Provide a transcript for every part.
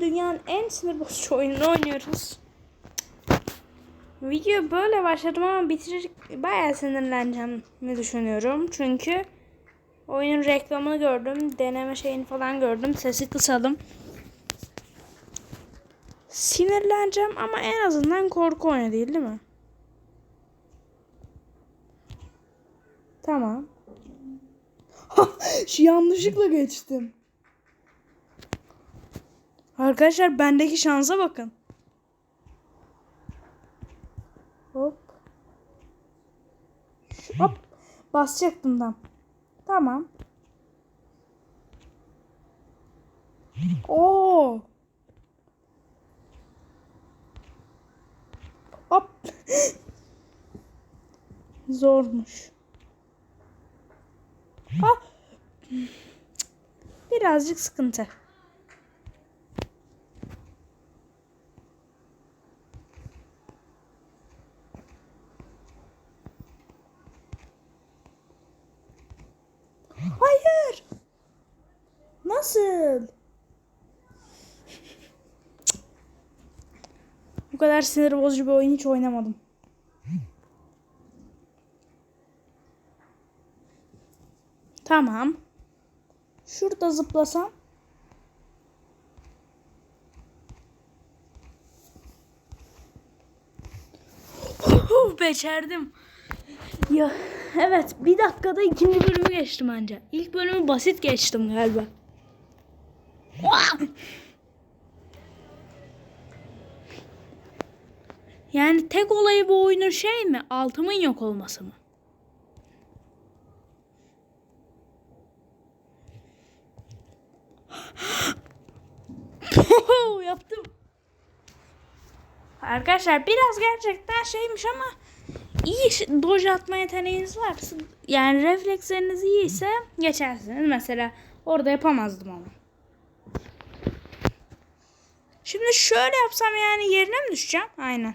dünyanın en sinir bozucu oyununu oynuyoruz. Video böyle başladım ama bitirir bayağı sinirleneceğimi düşünüyorum. Çünkü oyunun reklamını gördüm. Deneme şeyini falan gördüm. Sesi kısalım. Sinirleneceğim ama en azından korku oyunu değil değil mi? Tamam. Şu yanlışlıkla geçtim. Arkadaşlar bendeki şansa bakın. Hop. Hop. Basacaktım tam. Tamam. Oo. Hop. Zormuş. Ah. Birazcık sıkıntı. Hayır. Nasıl? Bu kadar sinir bozucu bir oyun hiç oynamadım. Tamam. Şurada zıplasam. Becerdim. Ya evet bir dakikada ikinci bölümü geçtim anca. İlk bölümü basit geçtim galiba. Yani tek olayı bu oyunun şey mi? Altımın yok olması mı? Yaptım. Arkadaşlar biraz gerçekten şeymiş ama iyi doj atma yeteneğiniz varsa yani refleksleriniz iyiyse geçersiniz. Mesela orada yapamazdım ama. Şimdi şöyle yapsam yani yerine mi düşeceğim? Aynen.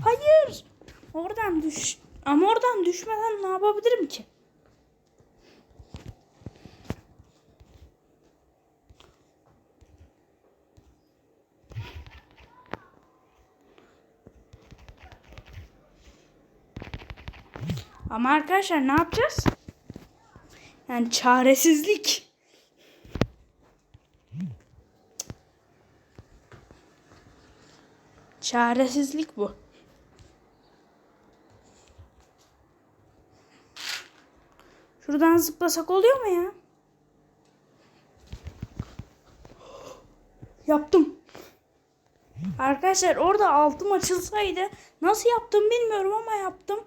Hayır. Oradan düş. Ama oradan düşmeden ne yapabilirim ki? Ama arkadaşlar ne yapacağız? Yani çaresizlik. Çaresizlik bu. Şuradan zıplasak oluyor mu ya? Yaptım. Arkadaşlar orada altım açılsaydı nasıl yaptım bilmiyorum ama yaptım.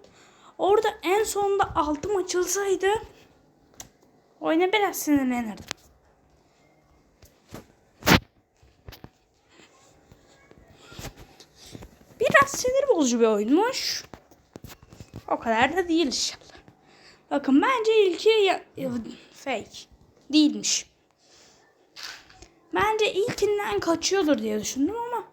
Orada en sonunda altım açılsaydı oyuna biraz sinirlenirdim. Biraz sinir bozucu bir oyunmuş. O kadar da değil inşallah. Bakın bence ilki ya, fake. Değilmiş. Bence ilkinden kaçıyordur diye düşündüm ama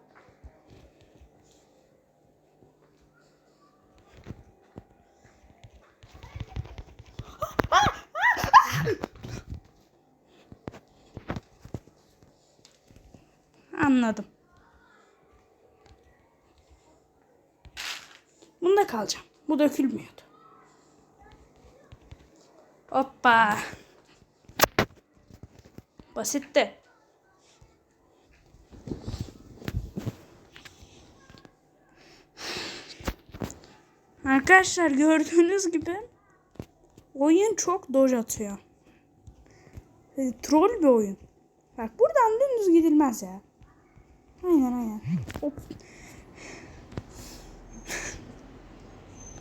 anladım. Bunda kalacağım. Bu dökülmüyordu. Hoppa. Basitti. Arkadaşlar gördüğünüz gibi oyun çok doj atıyor. E, troll bir oyun. Bak buradan dümdüz gidilmez ya. Aynen aynen. Hop.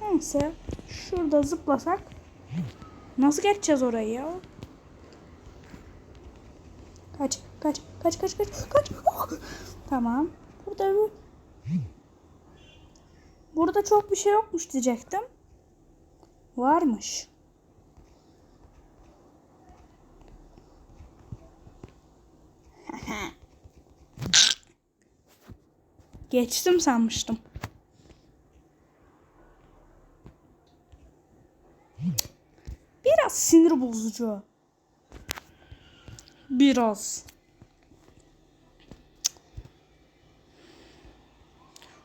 Neyse. Şurada zıplasak. Nasıl geçeceğiz orayı ya? Kaç, kaç, kaç, kaç, kaç, kaç. Oh! Tamam. Burada bu. Burada çok bir şey yokmuş diyecektim. Varmış. Geçtim sanmıştım. Biraz sinir bozucu. Biraz.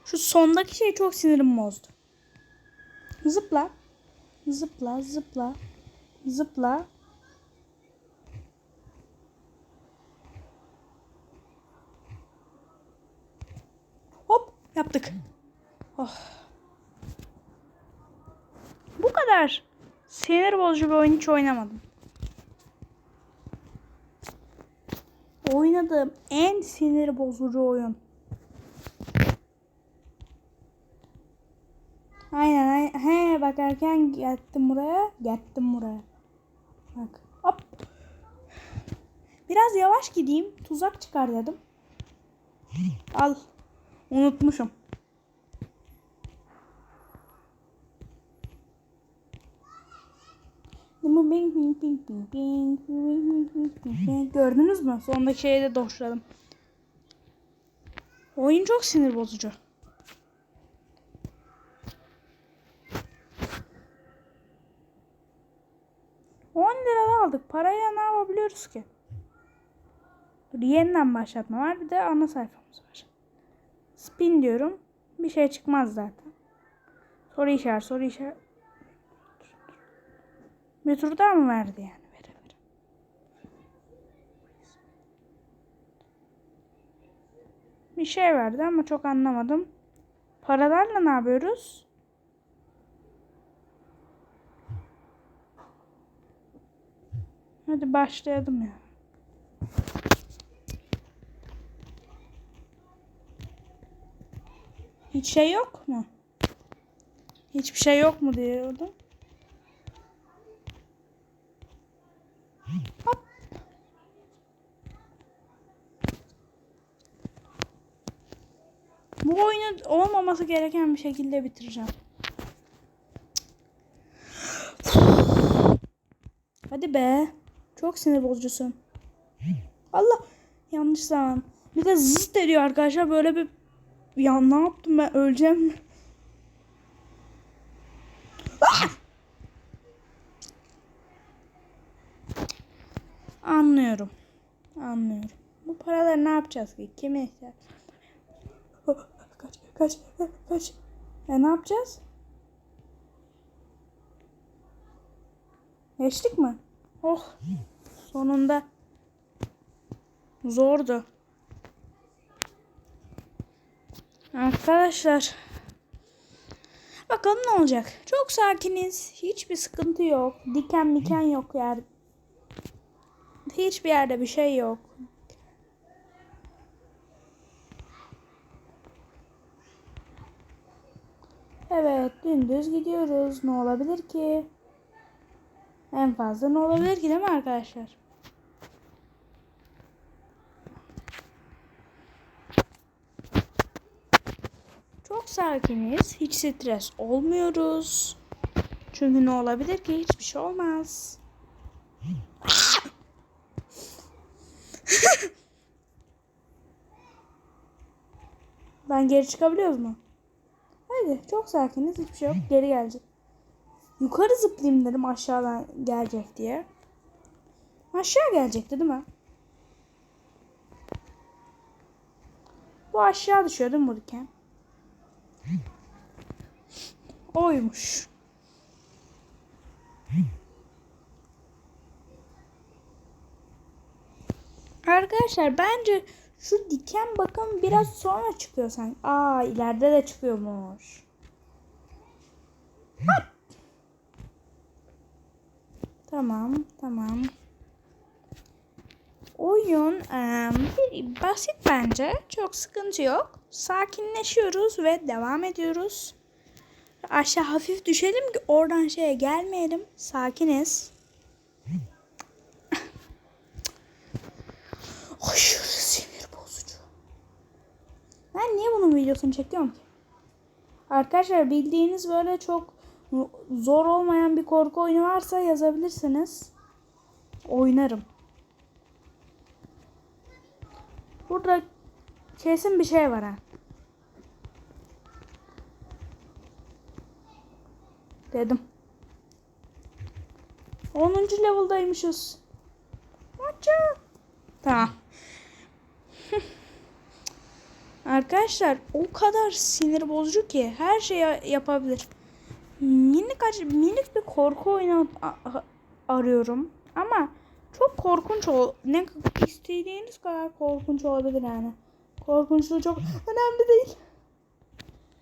Şu sondaki şey çok sinirimi bozdu. Zıpla. Zıpla, zıpla. Zıpla. Hop yaptık. Oh. Bu kadar. Sinir bozucu bir oyun hiç oynamadım. Oynadığım en sinir bozucu oyun. Aynen, aynen. He bak erken geldim buraya. Geldim buraya. Bak. Hop. Biraz yavaş gideyim. Tuzak çıkar dedim. Al. Unutmuşum. Gördünüz mü? Sondaki şeyi de doşladım. Oyun çok sinir bozucu. On lira aldık. Parayla ne yapabiliyoruz ki? Dur yeniden başlatma var. Bir de ana sayfamız var. Spin diyorum. Bir şey çıkmaz zaten. Soru işaret, soru işaret. Bir tur mı verdi yani? Vere vere. Bir şey verdi ama çok anlamadım. Paralarla ne yapıyoruz? Hadi başlayalım ya. Hiç şey yok mu? Hiçbir şey yok mu diyordum. Hop. Bu olmaması gereken bir şekilde bitireceğim. Hadi be. Çok sinir bozucusun. Allah. Yanlış zaman. Bir de zıt ediyor arkadaşlar. Böyle bir ya ne yaptım ben? Öleceğim mi? Ah! Anlıyorum. Anlıyorum. Bu paraları ne yapacağız ki? Kime ihtiyaç? Kaç, kaç. E ne yapacağız? Geçtik mi? Oh. Sonunda. Zordu. Arkadaşlar. Bakalım ne olacak. Çok sakiniz. Hiçbir sıkıntı yok. Diken miken yok yer. Hiçbir yerde bir şey yok. Evet dümdüz gidiyoruz. Ne olabilir ki? En fazla ne olabilir ki değil mi arkadaşlar? Çok sakiniz. Hiç stres olmuyoruz. Çünkü ne olabilir ki? Hiçbir şey olmaz. ben geri çıkabiliyoruz mu? Hadi çok sakiniz. Hiçbir şey yok. Geri gelecek. Yukarı zıplayayım dedim aşağıdan gelecek diye. Aşağı gelecekti değil mi? Bu aşağı düşüyor değil mi bu diken? Oymuş. Arkadaşlar bence şu diken bakın biraz sonra çıkıyor sanki. Aa ileride de çıkıyormuş. Hop. Tamam, tamam. Oyun bir- basit bence. Çok sıkıntı yok. Sakinleşiyoruz ve devam ediyoruz. Aşağı hafif düşelim ki oradan şeye gelmeyelim. Sakiniz. Aşırı sinir bozucu. Ben niye bunun videosunu çekiyorum ki? Arkadaşlar bildiğiniz böyle çok zor olmayan bir korku oyunu varsa yazabilirsiniz. Oynarım. Burada kesin bir şey var ha. Dedim. 10. level'daymışız. Maça. Tamam. Arkadaşlar o kadar sinir bozucu ki her şeyi yapabilir. Minik acı, minik bir korku oyunu arıyorum ama çok korkunç ol ne istediğiniz kadar korkunç olabilir yani. Korkunçluğu çok önemli değil.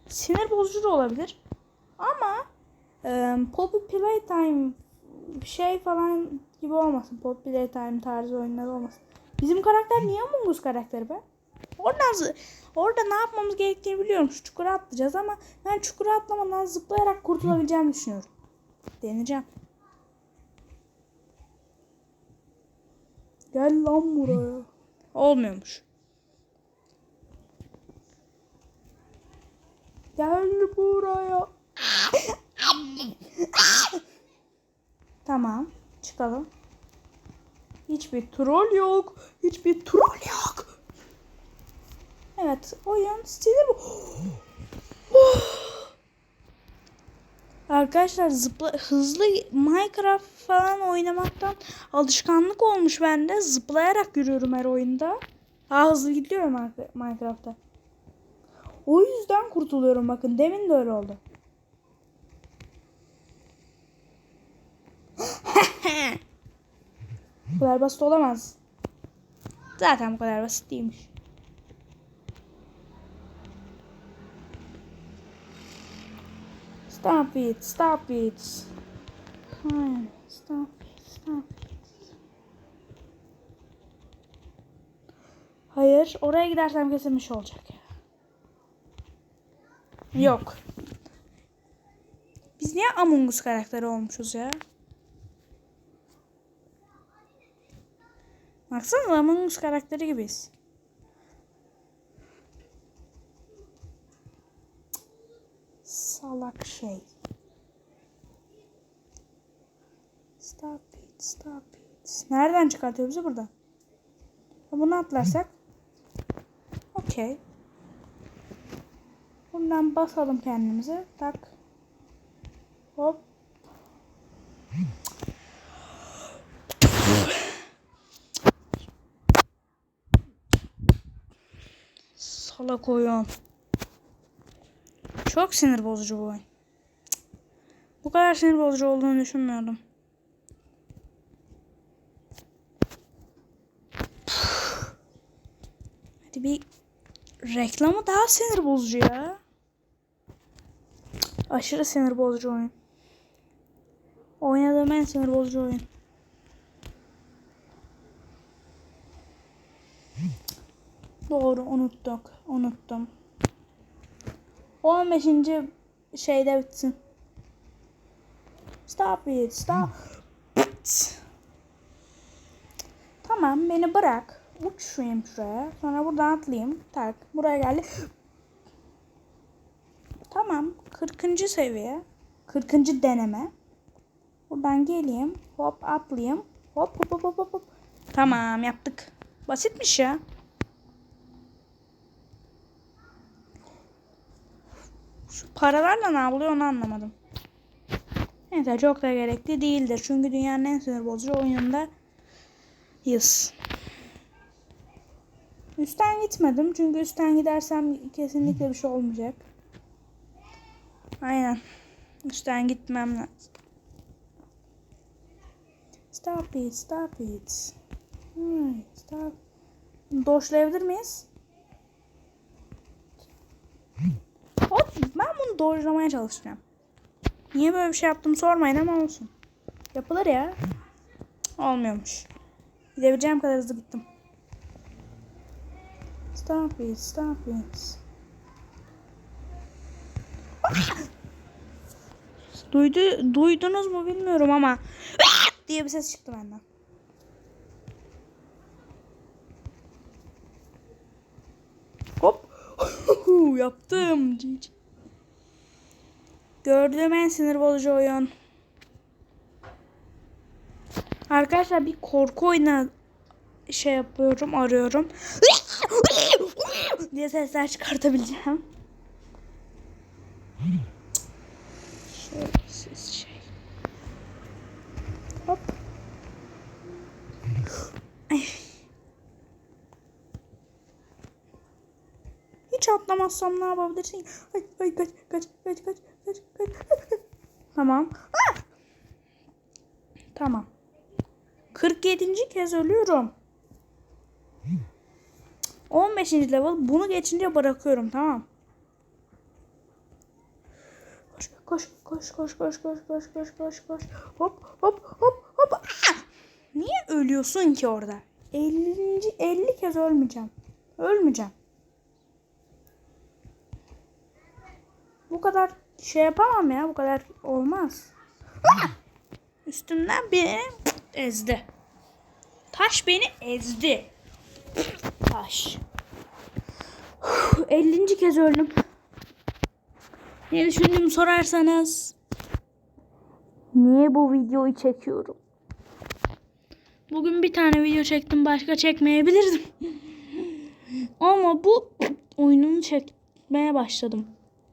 Sinir bozucu da olabilir. Ama e, Poppy Playtime şey falan gibi olmasın. Poppy Playtime tarzı oyunlar olmasın. Bizim karakter niye Among Us karakteri be? Oradan orada ne yapmamız gerektiğini biliyorum. Şu çukura atlayacağız ama ben çukura atlamadan zıplayarak kurtulabileceğimi düşünüyorum. Deneyeceğim. Gel lan buraya. Olmuyormuş. Gel buraya. tamam. Çıkalım. Hiçbir troll yok. Hiçbir troll yok. Evet. Oyun sinir bu. Arkadaşlar zıpla hızlı Minecraft falan oynamaktan alışkanlık olmuş bende. Zıplayarak yürüyorum her oyunda. Daha hızlı gidiyorum Minecraft- Minecraft'ta. O yüzden kurtuluyorum bakın. Demin de öyle oldu. bu kadar basit olamaz. Zaten bu kadar basit değilmiş. Stop it, stop it. Hayır, stop it, stop it. Hayır, oraya gidersem kesilmiş olacak. Yok. Biz niye Among Us karakteri olmuşuz ya? Baksana Among Us karakteri gibiyiz. Salak şey. Stop it, stop it. Nereden çıkartıyor bizi buradan? Bunu atlarsak. Okey. Bundan basalım kendimize. Tak. Hop. Salak oyun. Çok sinir bozucu bu oyun. Bu kadar sinir bozucu olduğunu düşünmüyordum. Hadi bir reklamı daha sinir bozucu ya. Aşırı sinir bozucu oyun. Oynadığım en sinir bozucu oyun. Doğru unuttuk. Unuttum. 15. şeyde bitsin. Stop it. Stop. Tamam beni bırak. Uçayım şuraya. Sonra buradan atlayayım. Tak. Buraya geldi. Tamam. 40. seviye. 40. deneme. Buradan geleyim. Hop atlayayım. Hop hop hop hop, hop. Tamam yaptık. Basitmiş ya. Şu paralarla ne yapılıyor onu anlamadım. Neyse çok da gerekli değildir. Çünkü dünyanın en sinir bozucu oyununda Yes. Üstten gitmedim. Çünkü üstten gidersem kesinlikle bir şey olmayacak. Aynen. Üstten gitmem lazım. Stop it, stop it. Hmm, stop. Doşlayabilir miyiz? Hop, ben bunu doğrulamaya çalışacağım. Niye böyle bir şey yaptım sormayın ama olsun. Yapılır ya. Olmuyormuş. Gidebileceğim kadar hızlı gittim. Stop it, stop it. Duydu, duydunuz mu bilmiyorum ama diye bir ses çıktı benden. Hop. Yaptım. Cici. Gördüğüm en sinir bozucu oyun. Arkadaşlar bir korku oyunu şey yapıyorum, arıyorum. diye sesler çıkartabileceğim. Şöyle siz şey. Hop. Atlamazsam ne yapabilirsin? Ay, ay kaç kaç kaç kaç kaç kaç. tamam. Ah! Tamam. 47. kez ölüyorum. 15. level bunu geçince bırakıyorum tamam. Koş koş koş koş koş koş koş koş koş koş. Hop hop hop hop. Ah! Niye ölüyorsun ki orada? 50. 50 kez ölmeyeceğim. Ölmeyeceğim. Kadar şey yapamam ya. Bu kadar olmaz. Üstümden beni ezdi. Taş beni ezdi. Taş. 50. kez öldüm. Ne düşündüğümü sorarsanız. Niye bu videoyu çekiyorum? Bugün bir tane video çektim. Başka çekmeyebilirdim. Ama bu oyununu çekmeye başladım.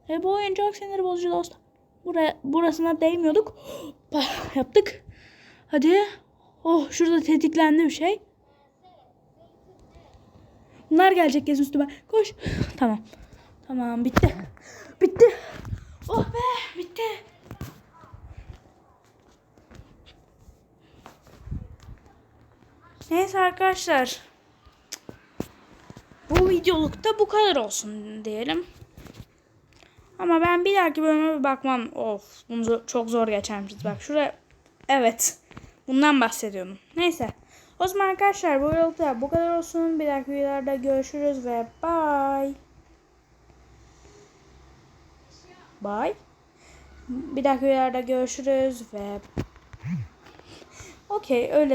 E bu oyun çok sinir bozucu dostlar. Buraya, burasına değmiyorduk. Yaptık. Hadi. Oh şurada tetiklendi bir şey. Bunlar gelecek kez üstüme. Koş. Tamam. Tamam bitti. Bitti. Oh be bitti. Neyse arkadaşlar. Bu videolukta bu kadar olsun diyelim. Ama ben bir dahaki bölüme bir bakmam. Of bunu çok zor geçermişiz. Bak şuraya. Evet. Bundan bahsediyordum. Neyse. O zaman arkadaşlar bu videolukta bu kadar olsun. Bir dahaki videolarda görüşürüz ve bye. Bye. Bir dahaki videolarda görüşürüz ve Okey öyle